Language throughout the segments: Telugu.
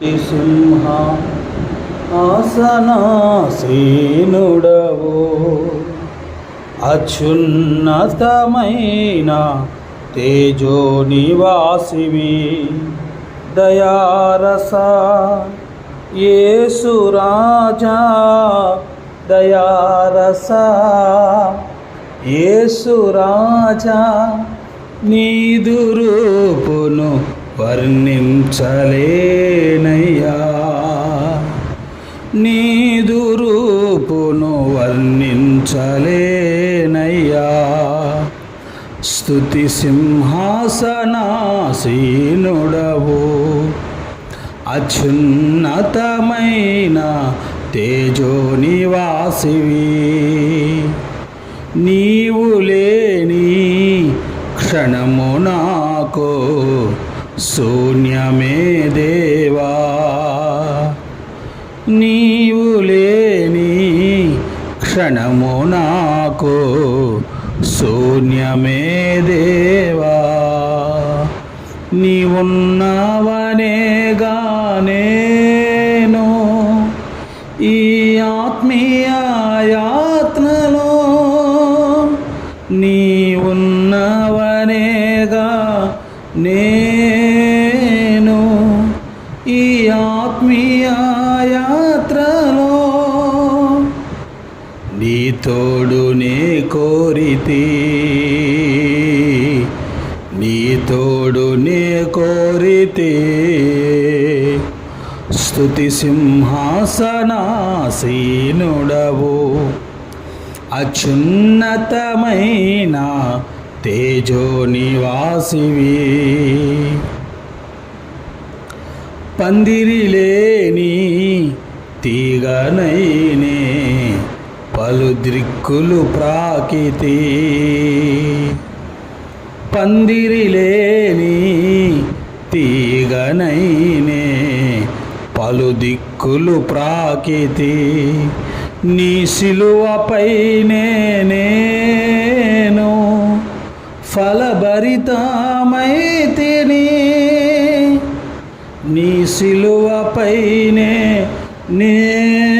సింహ ఆసనాసీనుడవు. అత్యున్నతమైన తేజో నివాసివి దయారస యేసురాజా దయారస యేసురాజా నీదు రూపును వర్ణించలేనయ్యా. నీదు రూపును వర్ణించలేనయ్యా. స్తుతి సింహాసనాసీనుడవు. అత్యున్నతమైన తేజో నివాసివి. నీవు లేని క్షణము నాకు శూన్యమే దేవా నీవు లేని క్షణము నాకు శూన్యమే దేవా నీవున్న తోడునే కోరితి. నీ తోడునే కోరితే. స్థుతి సింహాసనాసీనుడవు. అత్యున్నతమైన తేజో నివాసివి. పందిరిలేని తీగనైనే పలు దిక్కులు ప్రాకితి పందిరిలేని తీగనైనే పలు దిక్కులు ప్రాకితి నీ సిలువపైనే నేను ఫలభరితమైతిని. నీ సిలువపైనే నే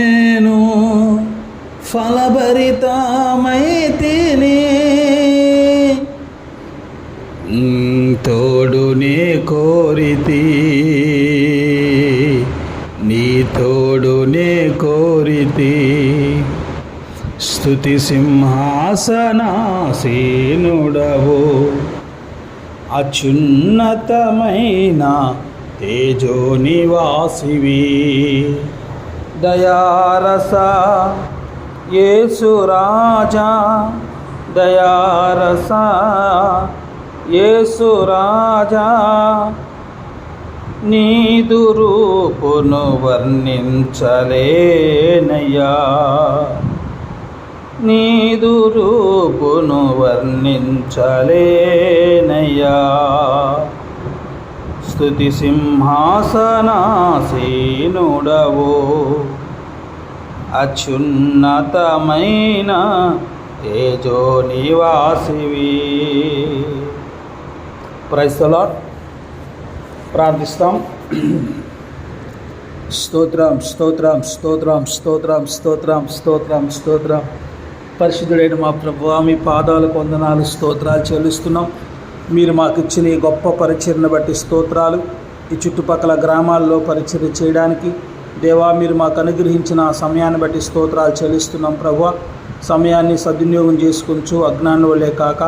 స్థుతి స్తుతి సింహాసనాసీనుడవు. అత్యున్నతమైన తేజో నివాసివి. దయారస యేసురాజా దయారస యేసురాజా నీదు రూపును వర్ణించలేనయ్యా. నీదు రూపును వర్ణించలేనయ్యా. స్తుతి సింహాసనాసీనుడవు. అత్యున్నతమైన తేజో నివాసివి ప్రైస్తలా ప్రార్థిస్తాం. స్తోత్రం స్తోత్రం స్తోత్రం స్తోత్రం స్తోత్రం స్తోత్రం స్తోత్రం. పరిశుద్ధుడైన మా ప్రభు మీ పాదాలకు వందనాలు స్తోత్రాలు చెల్లిస్తున్నాం. మీరు మాకు ఇచ్చిన ఈ గొప్ప పరిచయను బట్టి స్తోత్రాలు ఈ చుట్టుపక్కల గ్రామాల్లో పరిచర్య చేయడానికి. దేవా మీరు మాకు అనుగ్రహించిన ఆ సమయాన్ని బట్టి స్తోత్రాలు చెల్లిస్తున్నాం ప్రభు. సమయాన్ని సద్వినియోగం చేసుకుంటూ అజ్ఞానం వల్లే కాక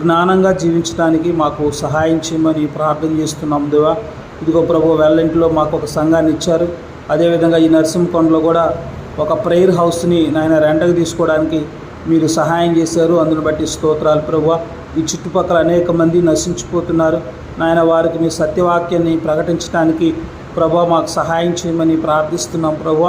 జ్ఞానంగా జీవించడానికి మాకు సహాయం చేయమని ప్రార్థన చేస్తున్నాం దేవా. ఇదిగో ప్రభు వెల్లంటిలో మాకు ఒక సంఘాన్ని ఇచ్చారు. అదేవిధంగా ఈ నరసింహకొండలో కూడా ఒక ప్రేయర్ హౌస్ని నాయన రెంటకు తీసుకోవడానికి మీరు సహాయం చేశారు. అందును బట్టి స్తోత్రాలు ప్రభు. ఈ చుట్టుపక్కల అనేక మంది నశించిపోతున్నారు. నాయన వారికి మీ సత్యవాక్యాన్ని ప్రకటించడానికి ప్రభు మాకు సహాయం చేయమని ప్రార్థిస్తున్నాం ప్రభు.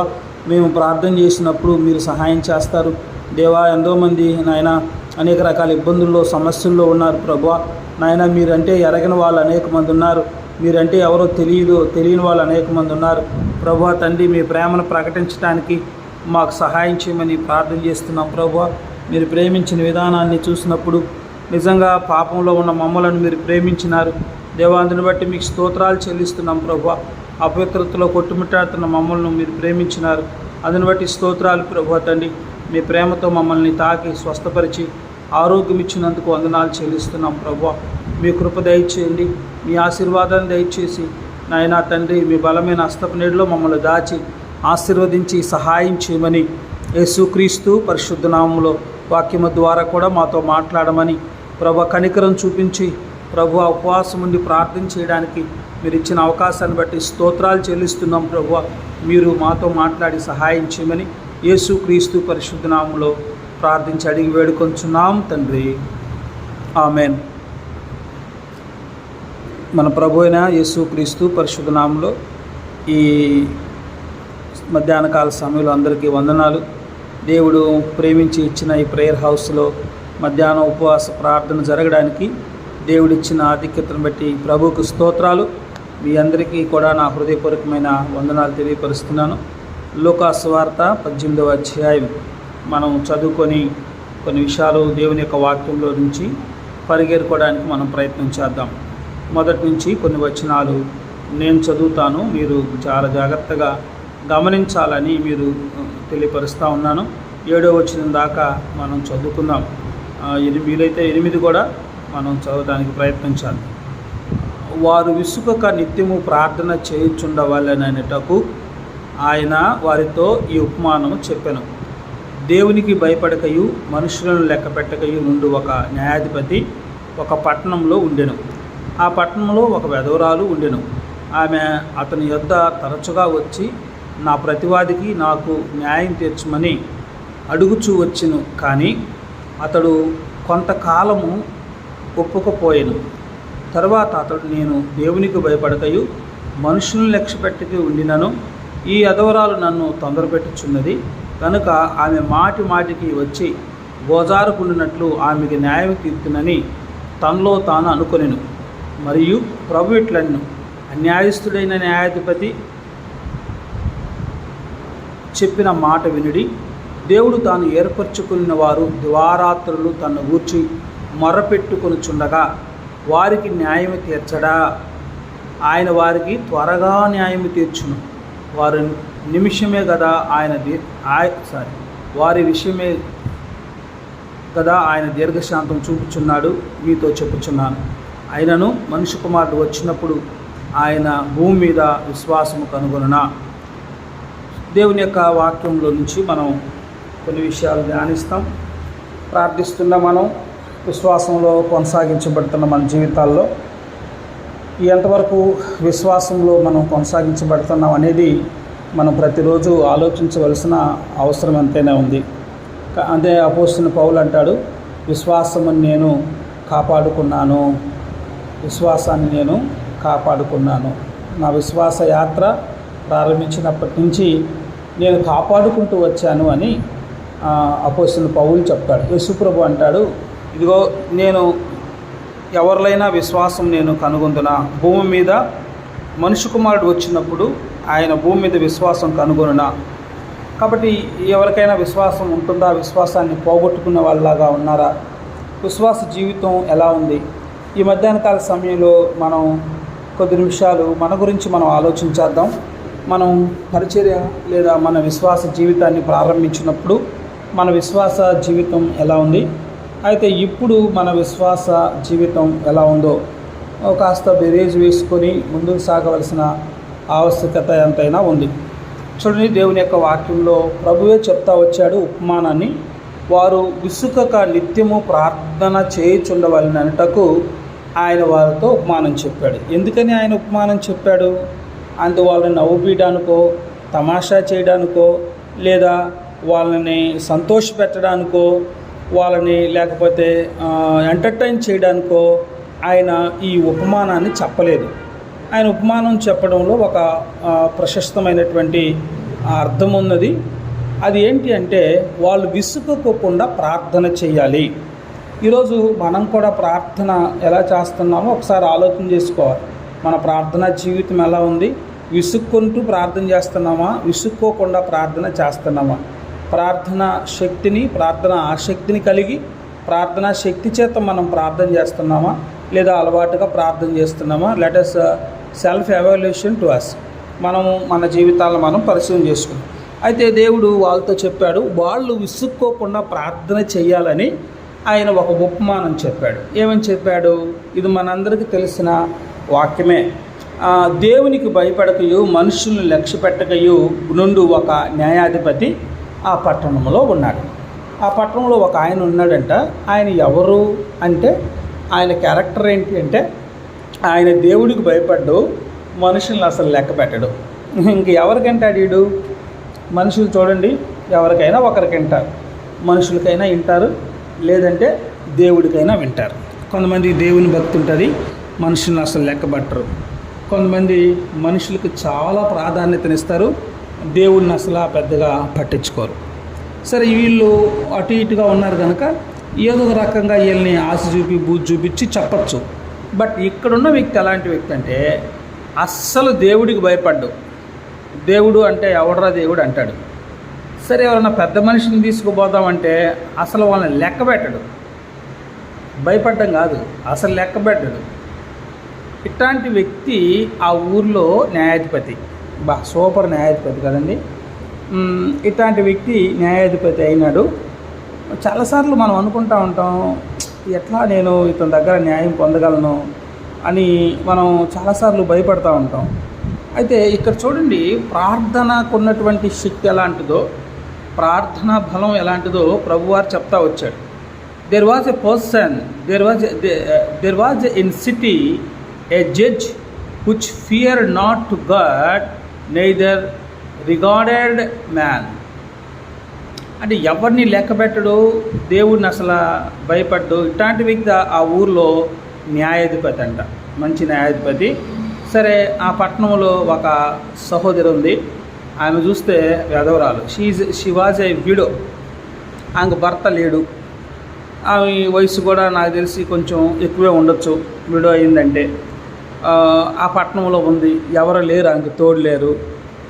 మేము ప్రార్థన చేసినప్పుడు మీరు సహాయం చేస్తారు. దేవా ఎంతోమంది నాయన అనేక రకాల ఇబ్బందుల్లో సమస్యల్లో ఉన్నారు ప్రభా. నాయన మీరంటే ఎరగని వాళ్ళు అనేక మంది ఉన్నారు. మీరంటే ఎవరో తెలియదు తెలియని వాళ్ళు అనేక మంది ఉన్నారు. ప్రభు తండ్రి మీ ప్రేమను ప్రకటించడానికి మాకు సహాయం చేయమని ప్రార్థన చేస్తున్నాం ప్రభా. మీరు ప్రేమించిన విధానాన్ని చూసినప్పుడు నిజంగా పాపంలో ఉన్న మమ్మలను మీరు ప్రేమించినారు. దేవాందుని బట్టి మీకు స్తోత్రాలు చెల్లిస్తున్నాం ప్రభా. అపవిత్రతలో కొట్టుమిట్టాడుతున్న మమ్మల్ని మీరు ప్రేమించినారు. అందుని బట్టి స్తోత్రాలు ప్రభు తండ్రి. మీ ప్రేమతో మమ్మల్ని తాకి స్వస్థపరిచి ఆరోగ్యం ఇచ్చినందుకు వందనాలు చెల్లిస్తున్నాం ప్రభు మీ కృప దయచేయండి మీ ఆశీర్వాదాన్ని దయచేసి నాయనా తండ్రి మీ బలమైన హస్తపు మమ్మల్ని దాచి ఆశీర్వదించి సహాయం చేయమని యేసుక్రీస్తు పరిశుద్ధనామంలో వాక్యము ద్వారా కూడా మాతో మాట్లాడమని ప్రభు కనికరం చూపించి ప్రభు ఉపవాసం ఉండి ప్రార్థన చేయడానికి మీరు ఇచ్చిన అవకాశాన్ని బట్టి స్తోత్రాలు చెల్లిస్తున్నాం ప్రభు మీరు మాతో మాట్లాడి సహాయం చేయమని యేసుక్రీస్తు పరిశుద్ధనామంలో ప్రార్థించి అడిగి వేడుకొంచున్నాం తండ్రి. ఆమెన్. మన ప్రభు అయిన యేసుక్రీస్తు పరిశుద్ధనామంలో ఈ మధ్యాహ్నకాల సమయంలో అందరికీ వందనాలు. దేవుడు ప్రేమించి ఇచ్చిన ఈ ప్రేయర్ హౌస్లో మధ్యాహ్నం ఉపవాస ప్రార్థన జరగడానికి దేవుడిచ్చిన ఆధిక్యతను బట్టి ప్రభువుకు స్తోత్రాలు. మీ అందరికీ కూడా నా హృదయపూర్వకమైన వందనాలు తెలియపరుస్తున్నాను. లూకాసువార్త పద్దెనిమిదవ అధ్యాయం. మనం చదువుకొని కొన్ని విషయాలు దేవుని యొక్క వాక్యంలో నుంచి పరిగెరుకోవడానికి మనం ప్రయత్నం చేద్దాం. మొదటి నుంచి కొన్ని వచనాలు నేను చదువుతాను మీరు చాలా జాగ్రత్తగా గమనించాలని మీరు తెలియపరుస్తూ ఉన్నాను. ఏడో వచ్చిన దాకా మనం చదువుకుందాం. ఎనిమిది వీలైతే ఎనిమిది కూడా మనం చదవడానికి ప్రయత్నించాలి వారు విసుకక నిత్యము ప్రార్థన చేయుచుండవాలనటకు ఆయన వారితో ఈ ఉపమానము చెప్పెను. దేవునికి భయపడకయు మనుషులను లెక్క పెట్టకయు నుండి ఒక న్యాయాధిపతి ఒక పట్టణంలో ఉండెను. ఆ పట్టణంలో ఒక వెధవరాలు ఉండెను. ఆమె అతని యొద్ద తరచుగా వచ్చి నా ప్రతివాదికి నాకు న్యాయం తీర్చమని అడుగుచూ వచ్చెను కానీ అతడు కొంతకాలము ఒప్పుకపోయాను. తర్వాత అతడు నేను దేవునికి భయపడకయు మనుషులను లక్ష్యపెట్టకి ఉండినను. ఈ అధవరాలు నన్ను తొందరపెట్టుచున్నది. కనుక ఆమె మాటి మాటికి వచ్చి గోజారుకుండినట్లు ఆమెకి న్యాయం తీర్చునని తనలో తాను అనుకొనెను. మరియు ప్రభు ఇట్లను అన్యాయస్తుడైన న్యాయాధిపతి చెప్పిన మాట వినుడి. దేవుడు తాను ఏర్పరచుకున్న వారు దివారాత్రులు తను గూర్చి మొరపెట్టుకొనుచుండగా వారికి న్యాయం తీర్చడా. ఆయన వారికి త్వరగా న్యాయం తీర్చును. వారు నిమిషమే కదా ఆయన సారీ వారి విషయమే కదా ఆయన దీర్ఘశాంతం చూపుచున్నాడు మీతో చెప్పుచున్నాను. ఆయనను మనుషు కుమారుడు వచ్చినప్పుడు ఆయన భూమి మీద విశ్వాసము కనుగొనునా? దేవుని యొక్క వాక్యంలో నుంచి మనం కొన్ని విషయాలు ధ్యానిస్తాం. ప్రార్థిస్తున్న మనం విశ్వాసంలో కొనసాగించబడుతున్న మన జీవితాల్లో ఎంతవరకు విశ్వాసంలో మనం కొనసాగించబడుతున్నాం అనేది మనం ప్రతిరోజు ఆలోచించవలసిన అవసరం ఎంతైనా ఉంది. అదే అపోసిన పౌలు అంటాడు విశ్వాసమని నేను కాపాడుకున్నాను. విశ్వాసాన్ని నేను కాపాడుకున్నాను. నా విశ్వాస యాత్ర ప్రారంభించినప్పటి నుంచి నేను కాపాడుకుంటూ వచ్చాను అని అపోసిన పౌలు చెప్తాడు. యేసుప్రభు అంటాడు ఇదిగో నేను ఎవరిలైనా విశ్వాసం నేను కనుగొందున? భూమి మీద మనుషు కుమారుడు వచ్చినప్పుడు ఆయన భూమి మీద విశ్వాసం కనుగొనునా? కాబట్టి ఎవరికైనా విశ్వాసం ఉంటుందా? విశ్వాసాన్ని పోగొట్టుకున్న వాళ్ళలాగా ఉన్నారా? విశ్వాస జీవితం ఎలా ఉంది? ఈ మధ్యాహ్నకాల సమయంలో మనం కొద్ది నిమిషాలు మన గురించి మనం ఆలోచించేద్దాం. మనం పరిచర్య లేదా మన విశ్వాస జీవితాన్ని ప్రారంభించినప్పుడు మన విశ్వాస జీవితం ఎలా ఉంది? అయితే ఇప్పుడు మన విశ్వాస జీవితం ఎలా ఉందో కాస్త బెరేజ్ వేసుకొని ముందుకు సాగవలసిన ఆవశ్యకత ఎంతైనా ఉంది. చూడండి దేవుని యొక్క వాక్యంలో ప్రభువే చెప్తా వచ్చాడు ఉపమానాన్ని. వారు విసుకక నిత్యము ప్రార్థన చేయుచుండవలనటకు ఆయన వారితో ఉపమానం చెప్పాడు. ఎందుకని ఆయన ఉపమానం చెప్పాడు? అందు వాళ్ళని నవ్వుపీయడానికో తమాషా చేయడానికో లేదా వాళ్ళని సంతోషపెట్టడానికో వాళ్ళని లేకపోతే ఎంటర్టైన్ చేయడానికో ఆయన ఈ ఉపమానాన్ని చెప్పలేదు. ఆయన ఉపమానం చెప్పడంలో ఒక ప్రశస్తమైనటువంటి అర్థం ఉన్నది. అది ఏంటి అంటే వాళ్ళు విసుక్కోకుండా ప్రార్థన చేయాలి. ఈరోజు మనం కూడా ప్రార్థన ఎలా చేస్తున్నామో ఒకసారి ఆలోచన చేసుకోవాలి. మన ప్రార్థనా జీవితం ఎలా ఉంది? విసుక్కుంటూ ప్రార్థన చేస్తున్నామా? విసుక్కోకుండా ప్రార్థన చేస్తున్నామా? ప్రార్థన శక్తిని ప్రార్థన ఆసక్తిని కలిగి ప్రార్థనా శక్తి చేత మనం ప్రార్థన చేస్తున్నామా? లేదా అలవాటుగా ప్రార్థన చేస్తున్నామా? Let us self evaluation to us మనము మన జీవితాలను మనం పరిశీలన చేసుకున్నాం అయితే దేవుడు వాళ్ళతో చెప్పాడు వాళ్ళు విసుక్కోకుండా ప్రార్థన చేయాలని ఆయన ఒక ఉపమానం చెప్పాడు. ఏమని చెప్పాడు? ఇది మనందరికీ తెలిసిన వాక్యమే. దేవునికి భయపడకయు మనుషులను లక్ష్య పెట్టకయు నుండి ఒక న్యాయాధిపతి ఆ పట్టణంలో ఉన్నాడు. ఆ పట్టణంలో ఒక ఆయన ఉన్నాడంట. ఆయన ఎవరు అంటే ఆయన క్యారెక్టర్ ఏంటి అంటే ఆయన దేవుడికి భయపడ్డు మనుషుల్ని అసలు లెక్క పెట్టడు. ఇంక ఎవరికంటాడు వీడు? మనుషులు చూడండి ఎవరికైనా ఒకరికి వింటారు. మనుషులకైనా వింటారు లేదంటే దేవుడికైనా వింటారు. కొంతమంది దేవుని భక్తి ఉంటుంది మనుషుల్ని అసలు లెక్కపెట్టరు కొంతమంది మనుషులకు చాలా ప్రాధాన్యతనిస్తారు దేవుడిని అసలు పెద్దగా పట్టించుకోరు. సరే వీళ్ళు అటు ఇటుగా ఉన్నారు కనుక ఏదో ఒక రకంగా వీళ్ళని ఆశ చూపి బూజు చూపించి చెప్పచ్చు. బట్ ఇక్కడున్న వ్యక్తి ఎలాంటి వ్యక్తి అంటే అస్సలు దేవుడికి భయపడ్డు. దేవుడు అంటే ఎవడరా దేవుడు అంటాడు. సరే ఎవరైనా పెద్ద మనిషిని తీసుకుపోదామంటే అసలు వాళ్ళని లెక్క పెట్టడు. భయపడ్డం కాదు అసలు లెక్క పెట్టడు. ఇట్లాంటి వ్యక్తి ఆ ఊర్లో న్యాయాధిపతి. బా సూపర్ న్యాయాధిపతి కదండి. ఇట్లాంటి వ్యక్తి న్యాయాధిపతి అయినాడు. చాలాసార్లు మనం అనుకుంటా ఉంటాం ఎట్లా నేను ఇతని దగ్గర న్యాయం పొందగలను అని మనం చాలాసార్లు భయపడతా ఉంటాం. అయితే ఇక్కడ చూడండి ప్రార్థనకు ఉన్నటువంటి శక్తి ఎలాంటిదో ప్రార్థన బలం ఎలాంటిదో ప్రభువారు చెప్తా వచ్చాడు. There was a person there was there was in city a judge which fear not to God neither regarded man అంటే ఎవరిని లెక్క పెట్టడు దేవుడిని అసలు భయపడ్డు ఇట్లాంటి వ్యక్తి ఆ- ఆ ఊర్లో న్యాయాధిపతి అంట మంచి న్యాయాధిపతి. సరే ఆ పట్టణంలో ఒక సహోదరి ఉంది ఆమె చూస్తే వెధవరాలు she's she was a widow ఆమెకు భర్త లేడు. ఆమె వయసు కూడా నాకు తెలిసి కొంచెం ఎక్కువే ఉండొచ్చు విడో అయిందంటే. ఆ, పట్టణంలో ఉంది. ఎవరు లేరు ఆమెకు తోడు లేరు.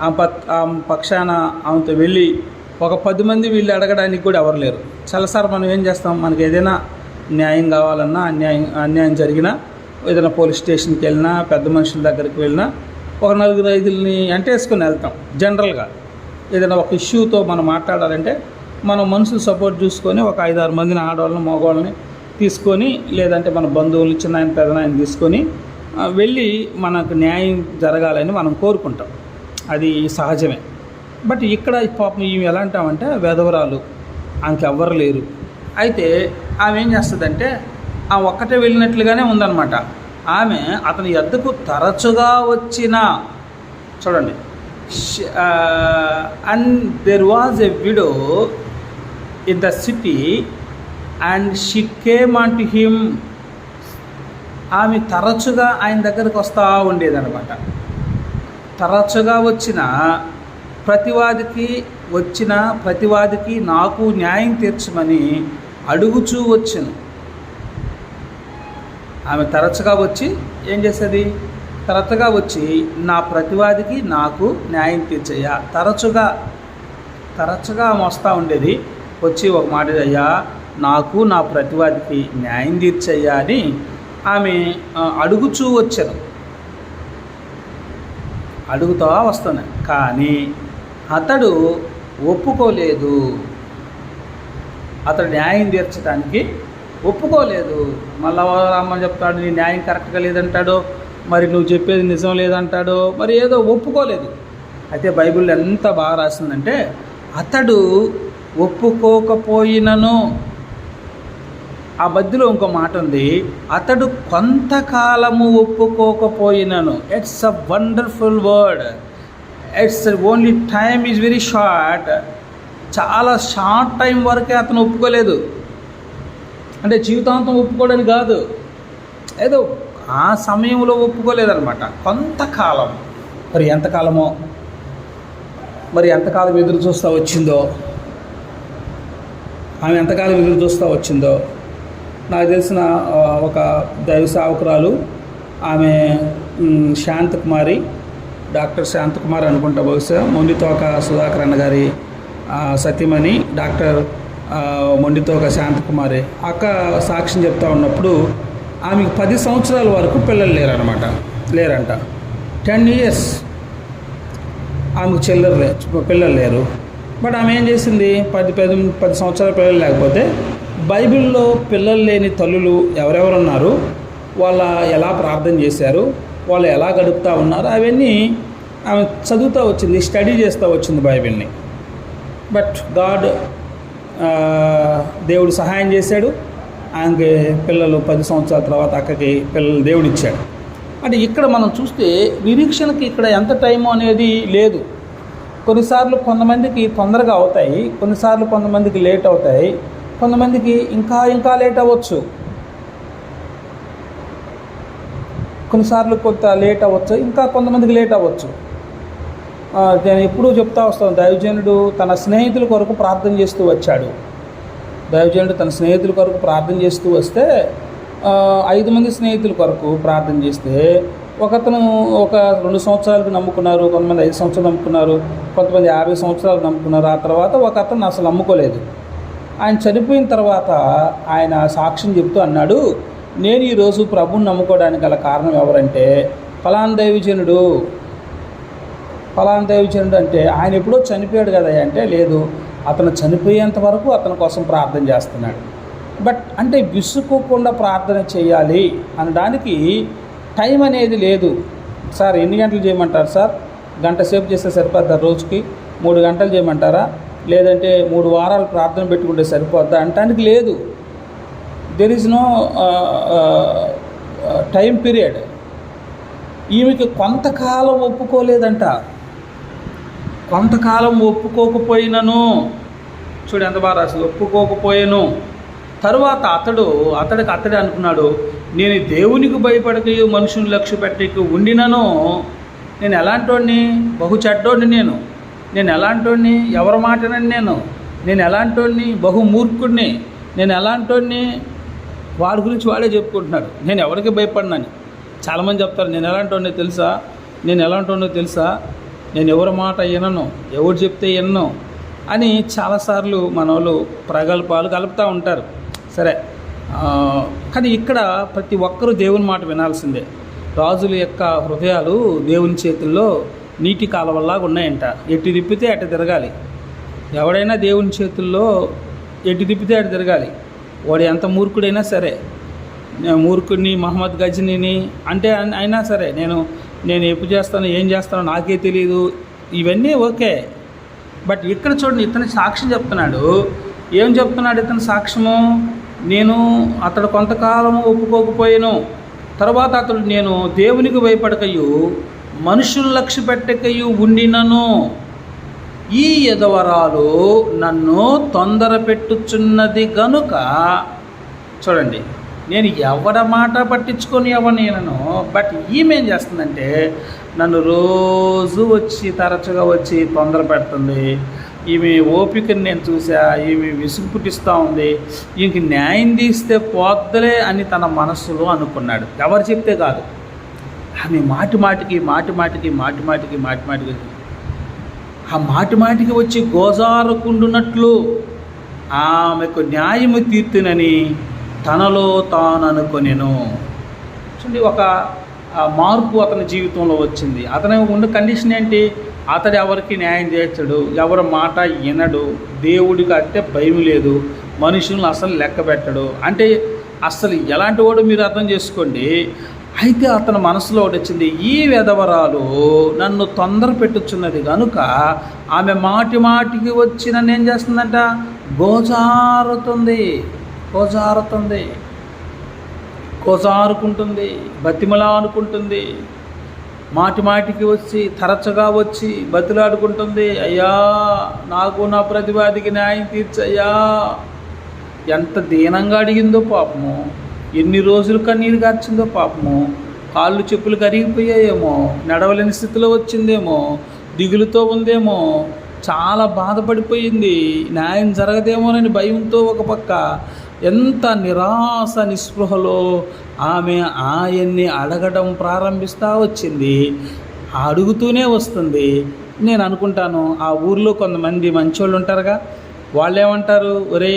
ఆ పక్ ఆమె పక్షాన ఆమెతో వెళ్ళి ఒక పది మంది వీళ్ళు అడగడానికి కూడా ఎవరు లేరు. చాలాసార్లు మనం ఏం చేస్తాం? మనకి ఏదైనా న్యాయం కావాలన్నా అన్యాయం అన్యాయం జరిగినా ఏదైనా పోలీస్ స్టేషన్కి వెళ్ళినా పెద్ద మనుషుల దగ్గరికి వెళ్ళినా ఒక నలుగురు ఐదుల్ని ఎంటేసుకొని వెళ్తాం జనరల్గా. ఏదైనా ఒక ఇష్యూతో మనం మాట్లాడాలంటే మనం మనుషులు సపోర్ట్ చూసుకొని ఒక ఐదారు మందిని ఆడవాళ్ళని మగవాళ్ళని తీసుకొని లేదంటే మన బంధువులు చిన్న ఆయన పెద్దనాయన తీసుకొని వెళ్ళి మనకు న్యాయం జరగాలని మనం కోరుకుంటాం. అది సహజమే. బట్ ఇక్కడ పాపం ఈమె ఎలా అంటామంటే వెధవరాలు ఆమెకెవ్వరు లేరు. అయితే ఆమె ఏం చేస్తుందంటే ఆ ఒక్కటే వెళ్ళినట్లుగానే ఉందన్నమాట. ఆమె అతని ఎద్దకు తరచుగా వచ్చిన చూడండి and there was a widow in the city and she came on to him ఆమె తరచుగా ఆయన దగ్గరకు వస్తూ ఉండేదనమాట తరచుగా వచ్చిన ప్రతివాదికి వచ్చిన ప్రతివాదికి నాకు న్యాయం తీర్చమని అడుగుచూ వచ్చాను. ఆమె తరచుగా వచ్చి ఏం చేసేది? తరచుగా వచ్చి నా ప్రతివాదికి నాకు న్యాయం తీర్చయ్యా. తరచుగా తరచుగా ఆమె వస్తూ ఉండేది. వచ్చి ఒక మాట అయ్యా నాకు నా ప్రతివాదికి న్యాయం తీర్చయ్యా అని ఆమె అడుగుచూ వచ్చాను. అడుగుతా వస్తాను. కానీ అతడు ఒప్పుకోలేదు. అతడు న్యాయం తీర్చడానికి ఒప్పుకోలేదు. మళ్ళా అమ్మని చెప్తాడు నీ న్యాయం కరెక్ట్గా లేదంటాడో మరి నువ్వు చెప్పేది నిజం లేదంటాడో మరి ఏదో ఒప్పుకోలేదు. అయితే బైబిల్ ఎంత బాగా రాసిందంటే అతడు ఒప్పుకోకపోయినను. ఆ మధ్యలో ఇంకో మాట ఉంది. అతడు కొంతకాలము ఒప్పుకోకపోయినను. It's a wonderful word it's only time is very short చాలా షార్ట్ టైం వరకే అతను ఒప్పుకోలేదు. అంటే జీవితాంతం ఒప్పుకోవడానికి కాదు. ఏదో ఆ సమయంలో ఒప్పుకోలేదనమాట కొంతకాలం. మరి ఎంతకాలమో? మరి ఎంతకాలం ఎదురు చూస్తూ వచ్చిందో? ఆమె ఎంతకాలం ఎదురు చూస్తూ వచ్చిందో? నాకు తెలిసిన ఒక దైవ సేవకురాలు ఆమె శాంతకుమారి డాక్టర్ శాంతకుమార్ అనుకుంటా బహుశా. మొండితోక సుధాకర్ అన్న గారి సతీమణి డాక్టర్ మొండితోక శాంతకుమారి అక్క సాక్ష్యం చెప్తా ఉన్నప్పుడు ఆమెకు పది సంవత్సరాల వరకు పిల్లలు లేరనమాట లేరంట. టెన్ ఇయర్స్ ఆమెకు చెల్లెరు లేరు పిల్లలు లేరు. బట్ ఆమె ఏం చేసింది? పది పది పది సంవత్సరాల పిల్లలు లేకపోతే బైబిల్లో పిల్లలు లేని తల్లులు ఎవరెవరు ఉన్నారు వాళ్ళ ఎలా ప్రార్థన చేశారు? వాళ్ళు ఎలా గడుపుతూ ఉన్నారు? అవన్నీ ఆమె చదువుతూ వచ్చింది స్టడీ చేస్తూ వచ్చింది బైబిల్ని. బట్ గాడ్ దేవుడు సహాయం చేశాడు. ఆమెకి పిల్లలు పది సంవత్సరాల తర్వాత అక్కకి పిల్లలు దేవుడు ఇచ్చాడు అంటే ఇక్కడ మనం చూస్తే నిరీక్షణకి ఇక్కడ ఎంత టైము అనేది లేదు. కొన్నిసార్లు కొంతమందికి తొందరగా అవుతాయి కొన్నిసార్లు కొంతమందికి లేట్ అవుతాయి. కొంతమందికి ఇంకా ఇంకా లేట్ అవ్వచ్చు. కొన్నిసార్లు కొంత లేట్ అవ్వచ్చు ఇంకా కొంతమందికి లేట్ అవ్వచ్చు. నేను ఎప్పుడూ చెప్తా వస్తాను దైవజనుడు తన స్నేహితుల కొరకు ప్రార్థన చేస్తూ వచ్చాడు. దైవజనుడు తన స్నేహితుల కొరకు ప్రార్థన చేస్తూ వస్తే ఐదు మంది స్నేహితుల కొరకు ప్రార్థన చేస్తే ఒకతను ఒక రెండు సంవత్సరాలకు నమ్ముకున్నారు కొంతమంది ఐదు సంవత్సరాలు నమ్ముకున్నారు కొంతమంది యాభై సంవత్సరాలు నమ్ముకున్నారు ఆ తర్వాత ఒక అతను అసలు నమ్ముకోలేదు. ఆయన చనిపోయిన తర్వాత ఆయన సాక్ష్యం చెప్తూ అన్నాడు నేను ఈరోజు ప్రభుని నమ్ముకోవడానికి గల కారణం ఎవరంటే ఫలాన్ దైవజనుడు. దైవజనుడు అంటే ఆయన ఎప్పుడో చనిపోయాడు కదా అంటే లేదు. అతను చనిపోయేంత వరకు అతని కోసం ప్రార్థన చేస్తున్నాడు. బట్ అంటే విసుక్కోకుండా ప్రార్థన చేయాలి అనడానికి టైం అనేది లేదు. సార్ ఎన్ని గంటలు చేయమంటారు సార్? గంట సేపు చేస్తే సరిపోద్దా రోజుకి? మూడు గంటలు చేయమంటారా? లేదంటే మూడు వారాలు ప్రార్థన పెట్టుకుంటే సరిపోద్దా? అంటానికి లేదు. There is no time period ఈమెకి కొంతకాలం ఒప్పుకోలేదంట. కొంతకాలం ఒప్పుకోకపోయినను. చూడు ఎంత బాగా రాసింది. ఒప్పుకోకపోయాను. తరువాత అతడు అతడికి అతడే అనుకున్నాడు నేను దేవునికి భయపడక మనుషుని లక్ష్య పెట్టక ఉండినను. నేను ఎలాంటోడిని బహు చెడ్డోడిని నేను. నేను ఎలాంటోడిని ఎవరి మాటనని నేను నేను ఎలాంటోడిని బహుమూర్ఖుడిని నేను ఎలాంటోడిని వాడి గురించి వాడే చెప్పుకుంటున్నాడు. నేను ఎవరికి భయపడినాను? చాలామంది చెప్తారు నేను ఎలాంటి తెలుసా? నేను ఎలాంటి తెలుసా? నేను ఎవరి మాట వినను? ఎవరు చెప్తే వినను? అని చాలాసార్లు మన వాళ్ళు ప్రగల్భాలు కలుపుతూ ఉంటారు. సరే కానీ ఇక్కడ ప్రతి ఒక్కరూ దేవుని మాట వినాల్సిందే. రాజుల యొక్క హృదయాలు దేవుని చేతుల్లో నీటి కాలవల్లాగా ఉన్నాయంట. ఎటు తిప్పితే అటు తిరగాలి. ఎవడైనా దేవుని చేతుల్లో ఎటు తిప్పితే అటు తిరగాలి. వాడు ఎంత మూర్ఖుడైనా సరే మూర్ఖుడిని మహమ్మద్ గజనీని అంటే అయినా సరే నేను నేను ఎప్పుడు చేస్తాను ఏం చేస్తానో నాకే తెలియదు ఇవన్నీ ఓకే. బట్ ఇక్కడ చూడండి ఇతను సాక్ష్యం చెప్తున్నాడు. ఏం చెప్తున్నాడు ఇతని సాక్ష్యము? నేను అతడు కొంతకాలం ఒప్పుకోకపోయాను. తర్వాత అతడు నేను దేవునికి భయపడకయ్యూ మనుషులు లక్ష్య పెట్టకయు ఉండినను. ఈ ఎదవరాలు నన్ను తొందర పెట్టుచున్నది గనుక చూడండి నేను ఎవడ మాట పట్టించుకొని ఎవరిని నేను బట్ ఈమె ఏం చేస్తుందంటే నన్ను రోజు వచ్చి తరచుగా వచ్చి తొందర పెడుతుంది. ఈమె ఓపికని నేను చూసా ఈమె విసుగు పుట్టిస్తూ ఉంది. ఇంక న్యాయం తీస్తే పోద్దలే అని తన మనస్సులో అనుకున్నాడు. ఎవరు చెప్తే కాదు. ఆమె మాటి మాటికి మాటి మాటికి మాటి మాటికి మాటి మాటికి. ఆ మాటి మాటికి వచ్చి గోజారుకుండునట్లు ఆమెకు న్యాయము తీర్తునని తనలో తాను అనుకొనెను చూడండి ఒక మార్పు అతని జీవితంలో వచ్చింది. అతని ఉన్న కండిషన్ ఏంటి? అతడు ఎవరికి న్యాయం చేర్చడు ఎవరి మాట వినడు? దేవుడికి అంటే భయం లేదు. మనుషులను అసలు లెక్క పెట్టడు. అంటే అసలు ఎలాంటి వాడు మీరు అర్థం చేసుకోండి. అయితే అతని మనసులో ఒకటి వచ్చింది ఈ వెధవరాలు నన్ను తొందర పెట్టుచున్నది కనుక ఆమె మాటి మాటికి వచ్చి నన్ను ఏం చేస్తుందంట? గోజారుతుంది గోజారుతుంది కోసారుకుంటుంది బతిమలా అనుకుంటుంది. మాటి మాటికి వచ్చి తరచుగా వచ్చి బతిలాడుకుంటుంది. అయ్యా నాకు నా ప్రతివాదికి న్యాయం తీర్చయ్యా. ఎంత దీనంగా అడిగిందో పాపము. ఎన్ని రోజులు కన్నీరు గార్చిందో పాపము కాళ్ళు చెప్పులు కరిగిపోయాయేమో నడవలేని స్థితిలో వచ్చిందేమో దిగులుతో ఉందేమో చాలా బాధపడిపోయింది. న్యాయం జరగదేమోనని భయంతో ఒక పక్క ఎంత నిరాశ నిస్పృహలో ఆమె ఆయన్ని అడగడం ప్రారంభిస్తూ వచ్చింది. అడుగుతూనే వస్తుంది. నేను అనుకుంటాను ఆ ఊర్లో కొంతమంది మంచోళ్ళు ఉంటారుగా వాళ్ళు ఏమంటారు ఒరే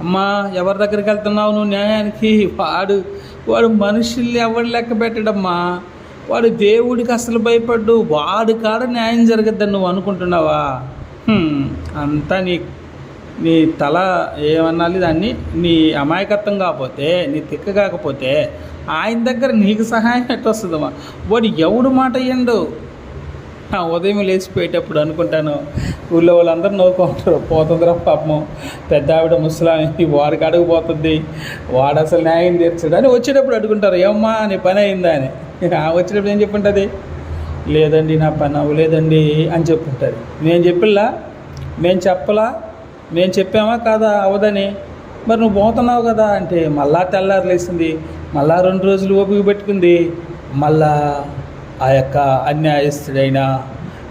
అమ్మా ఎవరి దగ్గరికి వెళ్తున్నావు? నువ్వు న్యాయానికి వాడు. వాడు మనుషుల్ని ఎవరు లెక్క పెట్టడమ్మా? వాడు దేవుడికి అసలు భయపడ్డు. వాడు కాడ న్యాయం జరగద్దని నువ్వు అనుకుంటున్నావా? అంతా నీ నీ తల ఏమన్నాలి దాన్ని? నీ అమాయకత్వం కాకపోతే నీ తిక్క కాకపోతే ఆయన దగ్గర నీకు సహాయం ఎట్టొస్తుందమ్మా? వాడు ఎవడు మాట అయ్యండు ఉదయం లేచిపోయేటప్పుడు అనుకుంటాను ఊళ్ళో వాళ్ళందరూ నవ్వుకుంటారు పోతుందిరా పాపం పెద్ద ఆవిడ ముసలామి వాడికి అడుగుపోతుంది వాడు అసలు న్యాయం తీర్చడు అని వచ్చేటప్పుడు అడుగుంటారు ఏమ్మా నీ పని అయిందా? అని. ఆ వచ్చేటప్పుడు ఏం చెప్పుంటుంది? లేదండి నా పని అవ్వలేదండి అని చెప్పుంటుంది. నేను చెప్పిల్లా? మేము చెప్పలా? నేను చెప్పామా కాదా? అవదని మరి నువ్వు పోతున్నావు కదా అంటే మళ్ళా తెల్లారు లేసింది మళ్ళా రెండు రోజులు ఓపిక పెట్టుకుంది మళ్ళా ఆ యొక్క అన్యాయస్తుడైన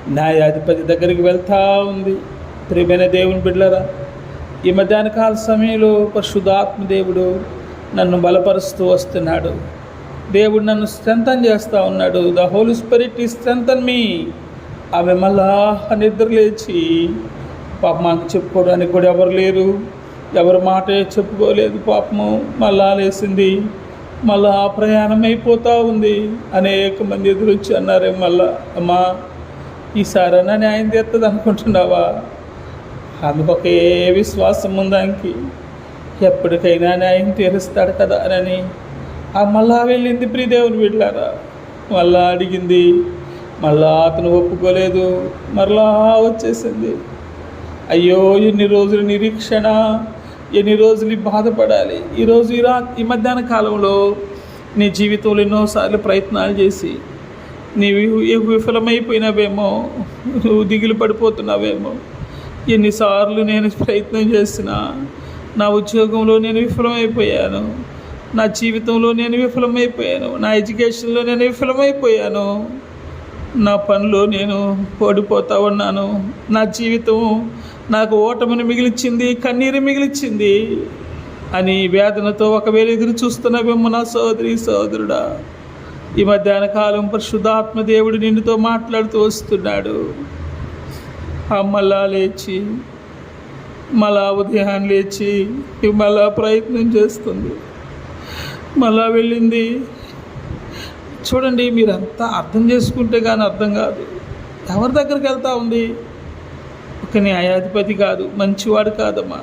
న్యాయాధిపతి దగ్గరికి వెళ్తూ ఉంది. ప్రియమైన దేవుని బిడ్డలరా ఈ మధ్యాహ్న కాల సమయంలో పరిశుద్ధాత్మదేవుడు నన్ను బలపరుస్తూ వస్తున్నాడు. దేవుడు నన్ను స్ట్రెంథన్ చేస్తూ ఉన్నాడు. ద హోలీ స్పిరిట్ ఈ స్ట్రెంథన్ మీ. ఆమె మళ్ళా నిద్ర లేచి పాప మాకు చెప్పుకోవడానికి కూడా ఎవరు లేరు. ఎవరు మాట చెప్పుకోలేదు పాపము. మళ్ళా లేసింది మళ్ళా ఆ ప్రయాణం అయిపోతూ ఉంది. అనేక మంది ఎదురొచ్చి అన్నారే మళ్ళా అమ్మా ఈసారైనా న్యాయం తీస్తుంది అనుకుంటున్నావా? ఆమెకు ఒకే విశ్వాసం ఉందానికి ఎప్పటికైనా న్యాయం తీరుస్తాడు కదా అని ఆ మళ్ళా వెళ్ళింది ప్రియదేవుని వెళ్ళారా మళ్ళా అడిగింది. మళ్ళా అతను ఒప్పుకోలేదు. మరలా వచ్చేసింది. అయ్యో ఎన్ని రోజులు నిరీక్షణ ఎన్ని రోజులు బాధపడాలి? ఈరోజు ఈ రా ఈ మధ్యాహ్న కాలంలో నీ జీవితంలో ఎన్నోసార్లు ప్రయత్నాలు చేసి నీవు విఫలమైపోయినావేమో నువ్వు దిగులు పడిపోతున్నావేమో ఎన్నిసార్లు నేను ప్రయత్నం చేసినా నా ఉద్యోగంలో నేను విఫలమైపోయాను నా జీవితంలో నేను విఫలమైపోయాను నా ఎడ్యుకేషన్లో నేను విఫలమైపోయాను నా పనిలో నేను ఓడిపోతా ఉన్నాను నా జీవితం నాకు ఓటమిని మిగిలిచ్చింది కన్నీరు మిగిలిచ్చింది అని వేదనతో ఒకవేళ ఎదురు చూస్తున్న నా సోదరి సోదరుడా ఈ మధ్యాహ్న కాలం పరిశుద్ధాత్మ దేవుడు నిన్నుతో మాట్లాడుతూ వస్తున్నాడు. ఆ మళ్ళా లేచి మళ్ళా ఉదయం లేచి మళ్ళా ప్రయత్నం చేస్తుంది. మళ్ళా వెళ్ళింది. చూడండి మీరంతా అర్థం చేసుకుంటే కానీ అర్థం కాదు. ఎవరి దగ్గరికి వెళ్తూ ఉంది? ఒక న్యాయాధిపతి కాదు మంచివాడు కాదమ్మా.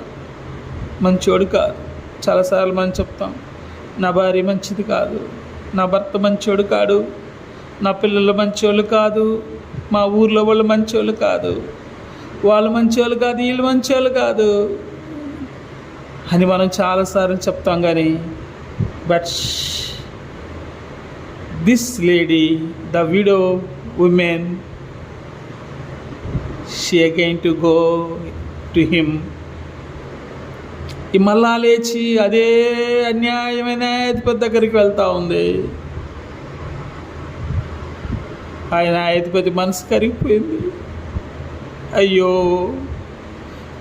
మంచివాడు కాదు. చాలాసార్లు మనం చెప్తాం నా భార్య మంచిది కాదు నా భర్త మంచోడు కాడు నా పిల్లలు మంచోళ్ళు కాదు మా ఊర్లో వాళ్ళు మంచోళ్ళు కాదు వాళ్ళు మంచోళ్ళు కాదు వీళ్ళు మంచోళ్ళు కాదు అని మనం చాలాసార్లు చెప్తాం కానీ but this lady the widow woman she again to go to him ఈ మళ్ళా లేచి అదే అన్యాయమైన అధిపతి దగ్గరికి వెళ్తూ ఉంది. ఆయన అధిపతి మనసు కరిగిపోయింది. అయ్యో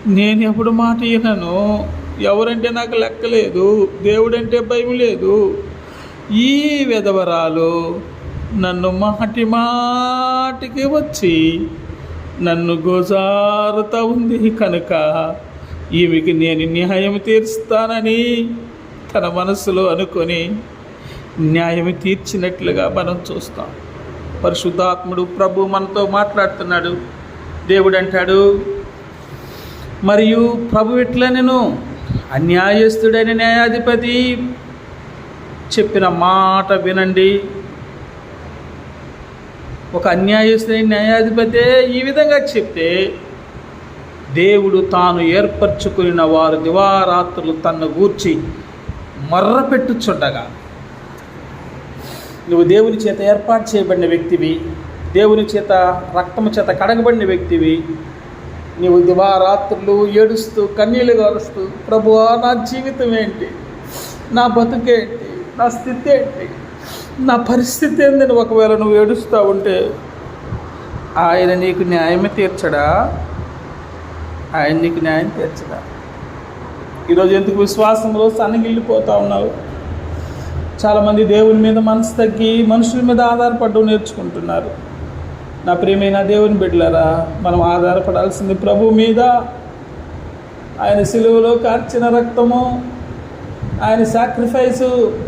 నేను ఎప్పుడు మాట వినను. ఎవరంటే నాకు లెక్కలేదు దేవుడంటే భయం లేదు. ఈ విధవరాలు నన్ను మాటి మాటికి వచ్చి నన్ను గోజారుతా ఉంది కనుక ఈమెకి నేను న్యాయం తీరుస్తానని తన మనసులో అనుకొని న్యాయం తీర్చినట్లుగా మనం చూస్తాం. పరిశుద్ధాత్ముడు ప్రభు మనతో మాట్లాడుతున్నాడు. దేవుడు అంటాడు మరియు ప్రభు ఇట్లా నేను అన్యాయస్తుడైన న్యాయాధిపతి చెప్పిన మాట వినండి. ఒక అన్యాయస్తుడైన న్యాయాధిపతి ఈ విధంగా చెప్తే దేవుడు తాను ఏర్పరచుకున్న వారు దివారాత్రులు తన్ను గూర్చి మర్రపెట్టుచుండగా. నువ్వు దేవుని చేత ఏర్పాటు చేయబడిన వ్యక్తివి దేవుని చేత రక్తము చేత కడగబడిన వ్యక్తివి నీవు దివారాత్రులు ఏడుస్తూ కన్నీళ్ళు గారుస్తూ ప్రభువా నా జీవితం ఏంటి? నా బతుకేంటి నా స్థితి ఏంటి? నా పరిస్థితి ఏందని ఒకవేళ నువ్వు ఏడుస్తూ ఉంటే ఆయన నీకు న్యాయమే తీర్చడా? ఆయన నీకు న్యాయం తీర్చడా? ఈరోజు ఎందుకు విశ్వాసంలో సన్నగిల్లిపోతూ ఉన్నావు? చాలామంది దేవుని మీద మనసు తగ్గి మనుషుల మీద ఆధారపడడం నేర్చుకుంటున్నారు. నా ప్రియమైన దేవుని బిడ్డలారా మనం ఆధారపడాల్సింది ప్రభు మీద. ఆయన సిలువలో కార్చిన రక్తము ఆయన సాక్రిఫైసు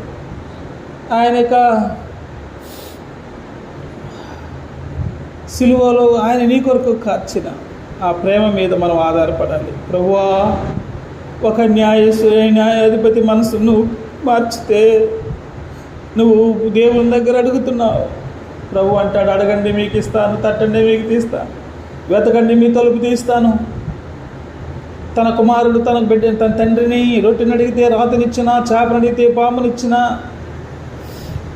ఆయన యొక్క సిలువలో ఆయన నీ కొరకు ఖర్చిన ఆ ప్రేమ మీద మనం ఆధారపడాలి. ప్రభువా ఒక న్యాయ న్యాయాధిపతి మనసును మార్చితే నువ్వు దేవుని దగ్గర అడుగుతున్నావు. ప్రభు అంటాడు అడగండి మీకు ఇస్తాను తట్టండి మీకు తీస్తాను వెతకండి మీ తలుపు తీస్తాను. తన కుమారుడు తన బిడ్డ తన తండ్రిని రొట్టెని అడిగితే రాతనిచ్చిన చేపను అడిగితే పామునిచ్చిన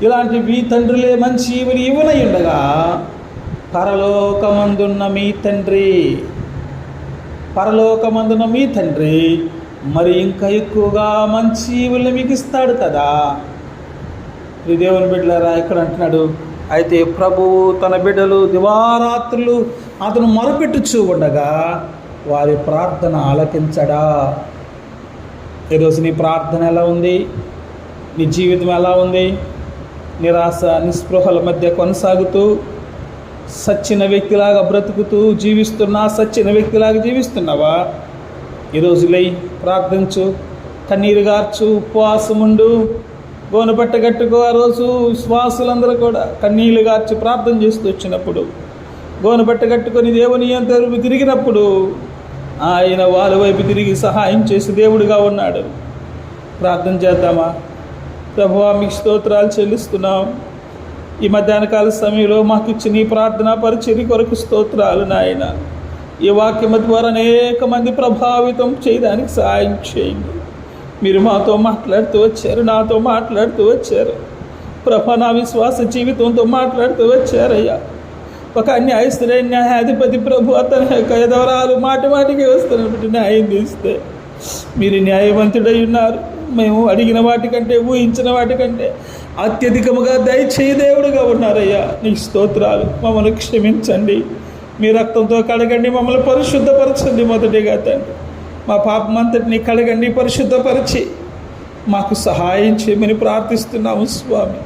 ఇలాంటి మీ తండ్రులే మంచి ఇవి ఇవ్వనై ఉండగా పరలోకమందున్న మీ తండ్రి పరలోకమందున్న మీ తండ్రి మరి ఇంకా ఎక్కువగా మంచి ఈవుల్ని మీకు ఇస్తాడు కదా. ఈ దేవుని బిడ్డలారా ఇక్కడ అంటున్నాడు అయితే ప్రభువు తన బిడ్డలు దివారాత్రులు అతను మొరపెట్టుచూ ఉండగా వారి ప్రార్థన ఆలకించడా? ఈరోజు నీ ప్రార్థన ఎలా ఉంది? నీ జీవితం ఎలా ఉంది? నిరాశ నిస్పృహల మధ్య కొనసాగుతూ సచ్చిన వ్యక్తిలాగా బ్రతుకుతూ జీవిస్తున్నా సచ్చిన వ్యక్తిలాగా జీవిస్తున్నావా? ఈరోజు లై ప్రార్థించు కన్నీరు గార్చు ఉపవాసముండు గోను కట్టుకో ఆ రోజు విశ్వాసులందరూ కూడా కన్నీళ్ళు గార్చి ప్రార్థన చేస్తూ వచ్చినప్పుడు గోను కట్టుకొని దేవుని తరపు తిరిగినప్పుడు ఆయన వాళ్ళ వైపు తిరిగి సహాయం చేసి దేవుడిగా ఉన్నాడు. ప్రార్థన చేద్దామా? ప్రభువా మీకు స్తోత్రాలు చెల్లిస్తున్నాం. ఈ మధ్యాహ్న కాల సమయంలో మాకు ఇచ్చిన ఈ ప్రార్థన పరిచర్య కొరకు స్తోత్రాలు నాయన. ఈ వాక్యము ద్వారా అనేక మంది ప్రభావితం చేయడానికి సహాయం చేయండి. మీరు మాతో మాట్లాడుతూ వచ్చారు నాతో మాట్లాడుతూ వచ్చారు. ప్రభ నా విశ్వాస జీవితంతో మాట్లాడుతూ వచ్చారయ్యా. ఒక న్యాయస్థులే న్యాయాధిపతి ప్రభు అతని యొక్క ఎదవరాలు మాటి మాటికి వస్తున్నప్పుడు న్యాయం తీస్తే మీరు న్యాయవంతుడై ఉన్నారు. మేము అడిగిన వాటికంటే ఊహించిన వాటికంటే అత్యధికముగా దయచేయి దేవుడుగా ఉన్నారయ్యా. నీ స్తోత్రాలు మమ్మల్ని క్షమించండి. మీ రక్తంతో కడగండి మమ్మల్ని పరిశుద్ధపరచండి మొదటిగా తండ్రి. మా పాపమంతటిని కడగండి పరిశుద్ధపరిచి. మాకు సహాయం చేయమని ప్రార్థిస్తున్నాము స్వామి.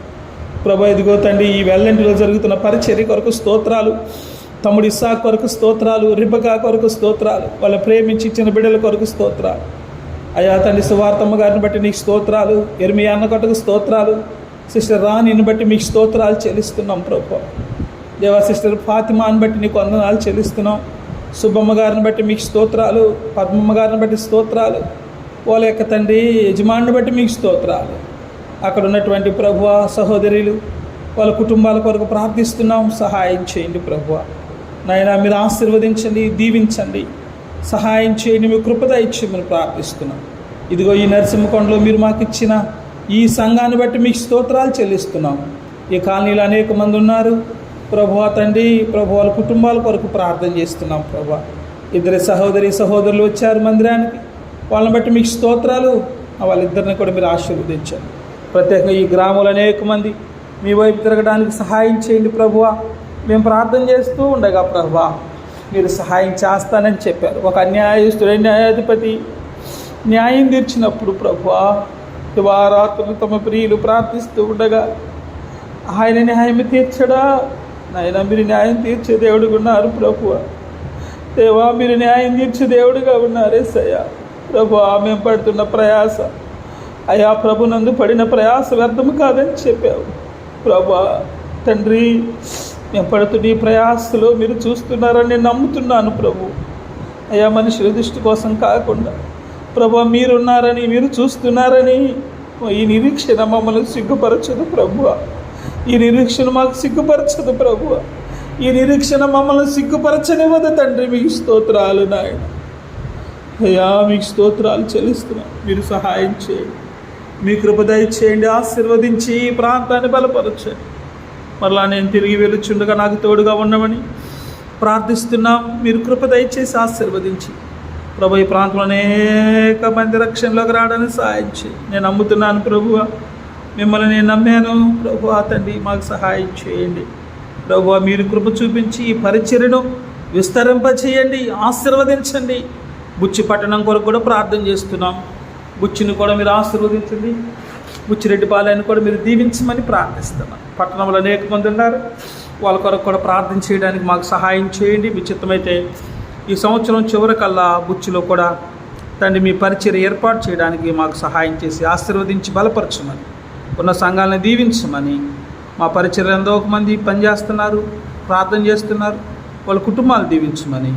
ప్రభా ఇదిగో తండ్రి ఈ వెల్లంటిలో జరుగుతున్న పరిచర్య కొరకు స్తోత్రాలు తమ్ముడు ఇస్సా కొరకు స్తోత్రాలు రిబకా కొరకు స్తోత్రాలు వాళ్ళ ప్రేమించి ఇచ్చిన బిడ్డల కొరకు స్తోత్రాలు. అయ్యా తండ్రి సువార్తమ్మ గారిని బట్టి నీకు స్తోత్రాలు ఎరిమి అన్నకొట్టకు స్తోత్రాలు సిస్టర్ రాణిని బట్టి మీకు స్తోత్రాలు చెల్లిస్తున్నాం ప్రభు. దేవా సిస్టర్ ఫాతిమాని బట్టి నీకు వందనాలు చెల్లిస్తున్నాం. సుబ్బమ్మ గారిని బట్టి మీకు స్తోత్రాలు పద్మమ్మ గారిని బట్టి స్తోత్రాలు వాళ్ళ యొక్క తండ్రి యజమాని బట్టి మీకు స్తోత్రాలు. అక్కడ ఉన్నటువంటి ప్రభువ సహోదరులు వాళ్ళ కుటుంబాల కొరకు ప్రార్థిస్తున్నాం. సహాయం చేయండి ప్రభువ నాయన మీరు ఆశీర్వదించండి దీవించండి. సహాయం చేయండి మీ కృపద ఇచ్చిందని ప్రార్థిస్తున్నాం. ఇదిగో ఈ నరసింహకొండలో మీరు మాకు ఇచ్చిన ఈ సంఘాన్ని బట్టి మీకు స్తోత్రాలు చెల్లిస్తున్నాం. ఈ కాలనీలో అనేక మంది ఉన్నారు. ప్రభు తండ్రి ప్రభు వాళ్ళ కుటుంబాల కొరకు ప్రార్థన చేస్తున్నాం ప్రభు. ఇద్దరు సహోదరి సహోదరులు వచ్చారు మందిరానికి. వాళ్ళని బట్టి మీకు స్తోత్రాలు. వాళ్ళిద్దరిని కూడా మీరు ఆశీర్వదించారు ప్రత్యేకంగా ఈ గ్రామంలో అనేక మంది మీ వైపు తిరగడానికి సహాయం చేయండి ప్రభువ. మేము ప్రార్థన చేస్తూ ఉండగా ప్రభువా మీరు సహాయం చేస్తానని చెప్పారు. ఒక అన్యాయస్తుడు న్యాయాధిపతి న్యాయం తీర్చినప్పుడు ప్రభువా దివారాత్రులు తమ ప్రియులు ప్రార్థిస్తూ ఉండగా ఆయన న్యాయం తీర్చడా? నాయన మీరు న్యాయం తీర్చే దేవుడుగా ఉన్నారు ప్రభువ. దేవా మీరు న్యాయం తీర్చే దేవుడుగా ఉన్నారు సయ్యా ప్రభు మేము పడుతున్న ప్రయాస. అయా ప్రభునందు పడిన ప్రయాస వ్యర్థం కాదని చెప్పావు. ప్రభా తండ్రి మేము పడుతున్న ఈ ప్రయాసలో మీరు చూస్తున్నారని నేను నమ్ముతున్నాను ప్రభు. అయ్యా మనుషుల దృష్టి కోసం కాకుండా ప్రభు మీరున్నారని మీరు చూస్తున్నారని ఈ నిరీక్షణ మమ్మల్ని సిగ్గుపరచదు ప్రభు. ఈ నిరీక్షణ మాకు సిగ్గుపరచదు ప్రభు. ఈ నిరీక్షణ మమ్మల్ని సిగ్గుపరచనివ్వదు తండ్రి మీకు స్తోత్రాలు నాయన. అయ్యా మీకు స్తోత్రాలు చెల్లిస్తున్నాం. మీరు సహాయం చేయండి. మీ కృప దయచేయండి. ఆశీర్వదించి ఈ ప్రాంతాన్ని బలపరచండి. మరలా నేను తిరిగి వెలుచుండగా నాకు తోడుగా ఉండమని ప్రార్థిస్తున్నాం. మీరు కృప దయచేసి ఆశీర్వదించి. ప్రభు ఈ ప్రాంతంలో అనేక మంది రక్షణలోకి రావడానికి సహాయించి నేను నమ్ముతున్నాను ప్రభువ. మిమ్మల్ని నేను నమ్మాను. ప్రభు తండ్రి మాకు సహాయం చేయండి. ప్రభు మీరు కృప చూపించి ఈ పరిచర్యను విస్తరింపచేయండి ఆశీర్వదించండి. బుచ్చి పట్టణం కొరకు కూడా ప్రార్థన చేస్తున్నాం. బుచ్చిని కూడా మీరు ఆశీర్వదించండి. బుచ్చిరెడ్డి పాలయాన్ని కూడా మీరు దీవించమని ప్రార్థిస్తున్నాను పట్టణంలో అనేక మంది ఉన్నారు. వాళ్ళ కొరకు కూడా ప్రార్థన చేయడానికి మాకు సహాయం చేయండి. మీ చిత్తమైతే ఈ సంవత్సరం చివరికల్లా బుచ్చిలో కూడా తండ్రి మీ పరిచయం ఏర్పాటు చేయడానికి మాకు సహాయం చేసి ఆశీర్వదించి బలపరచమని ఉన్న సంఘాలను దీవించమని మా పరిచయం ఎంతో మంది పనిచేస్తున్నారు ప్రార్థన చేస్తున్నారు. వాళ్ళ కుటుంబాలు దీవించమని